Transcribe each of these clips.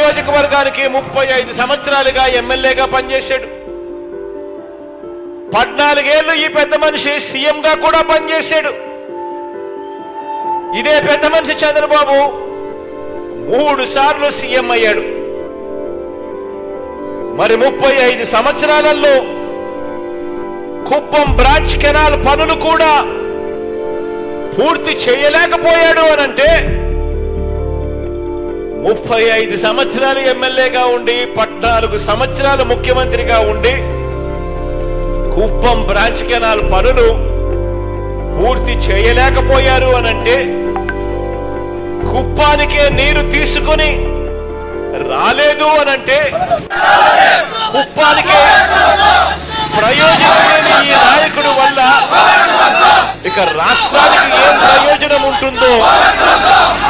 నియోజకవర్గానికి ముప్పై ఐదు సంవత్సరాలుగా ఎమ్మెల్యేగా పనిచేశాడు. పద్నాలుగేళ్ళు ఈ పెద్ద మనిషి సీఎంగా కూడా పనిచేశాడు. ఇదే పెద్ద మనిషి చంద్రబాబు మూడు సార్లు సీఎం అయ్యాడు. మరి ముప్పై ఐదు సంవత్సరాలలో కుప్పం బ్రాంచ్ కెనాల్ పనులు కూడా పూర్తి చేయలేకపోయాడు అనంటే ముప్పై ఐదు సంవత్సరాలు ఎమ్మెల్యేగా ఉండి పద్నాలుగు సంవత్సరాలు ముఖ్యమంత్రిగా ఉండి కుప్పం బ్రాంచ్ కెనాల్ పనులు పూర్తి చేయలేకపోయారు అనంటే కుప్పానికే నీరు తీసుకుని రాలేదు అనంటే కుప్పానికే ప్రయోజనం ఈ నాయకుడు వల్ల? ఇక రాష్ట్రానికి ఏం ప్రయోజనం ఉంటుందో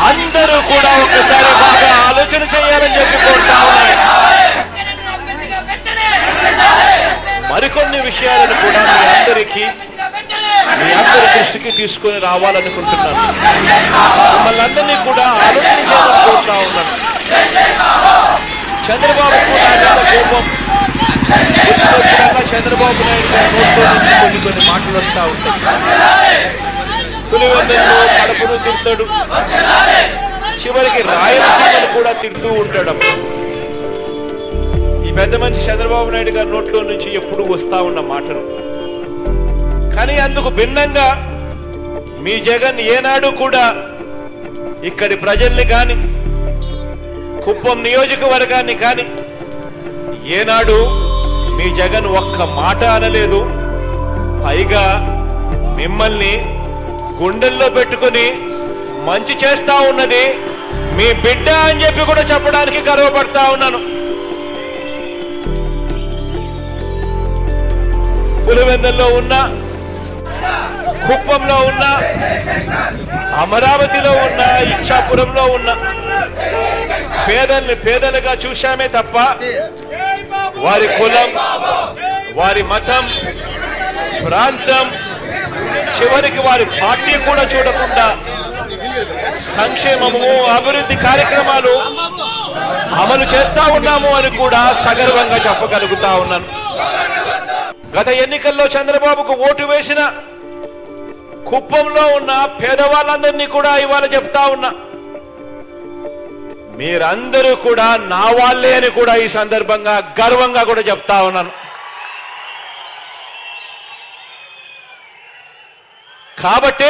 అందరూ కూడా ఒకసారి బాగా ఆలోచన చేయాలని చెప్పి కోరుతా ఉన్నాను మరికొన్ని విషయాలను కూడా మీ అందరికీ మీ అందరి దృష్టికి తీసుకొని రావాలనుకుంటున్నాను. మిమ్మల్ని అందరినీ కూడా ఆలోచన కోరుతా ఉన్నాను. చంద్రబాబు కూడా కోపం. చంద్రబాబు నాయుడు గారి కొన్ని కొన్ని మాటలు వస్తా ఉంటాయి. పులివెందుల్లో కడపను తిడతాడు. చివరికి రాయలసీమను కూడా తిడుతూ ఉంటాడు అప్పుడు. ఈ పెద్ద మనిషి చంద్రబాబు నాయుడు గారి నోట్లో నుంచి ఎప్పుడు వస్తా ఉన్న మాటలు. కానీ అందుకు భిన్నంగా మీ జగన్ ఏనాడు కూడా ఇక్కడి ప్రజల్ని కాని కుప్పం నియోజకవర్గాన్ని కాని ఏనాడు మీ జగన్ ఒక్క మాట అనలేదు. పైగా మిమ్మల్ని గుండెల్లో పెట్టుకుని మంచి చేస్తా ఉన్నది మీ బిడ్డ అని చెప్పి కూడా చెప్పడానికి గర్వపడతా ఉన్నాను. పులివెందుల్లో ఉన్న కుప్పంలో ఉన్న అమరావతిలో ఉన్న ఇచ్చాపురంలో ఉన్న పేదల్ని పేదలుగా చూశామే తప్ప వారి కులం వారి మతం ప్రాంతం చివరికి వారి పార్టీ కూడా చూడకుండా సంక్షేమము అభివృద్ధి కార్యక్రమాలు అమలు చేస్తా ఉన్నాము అని కూడా సగర్వంగా చెప్పగలుగుతా ఉన్నాను. గత ఎన్నికల్లో చంద్రబాబుకు ఓటు వేసిన కుప్పంలో ఉన్న పేదవాళ్ళందరినీ కూడా ఇవాళ చెప్తా ఉన్నా. మీరందరూ కూడా నా వాళ్ళే అని కూడా ఈ సందర్భంగా గర్వంగా కూడా చెప్తా ఉన్నాను. కాబట్టి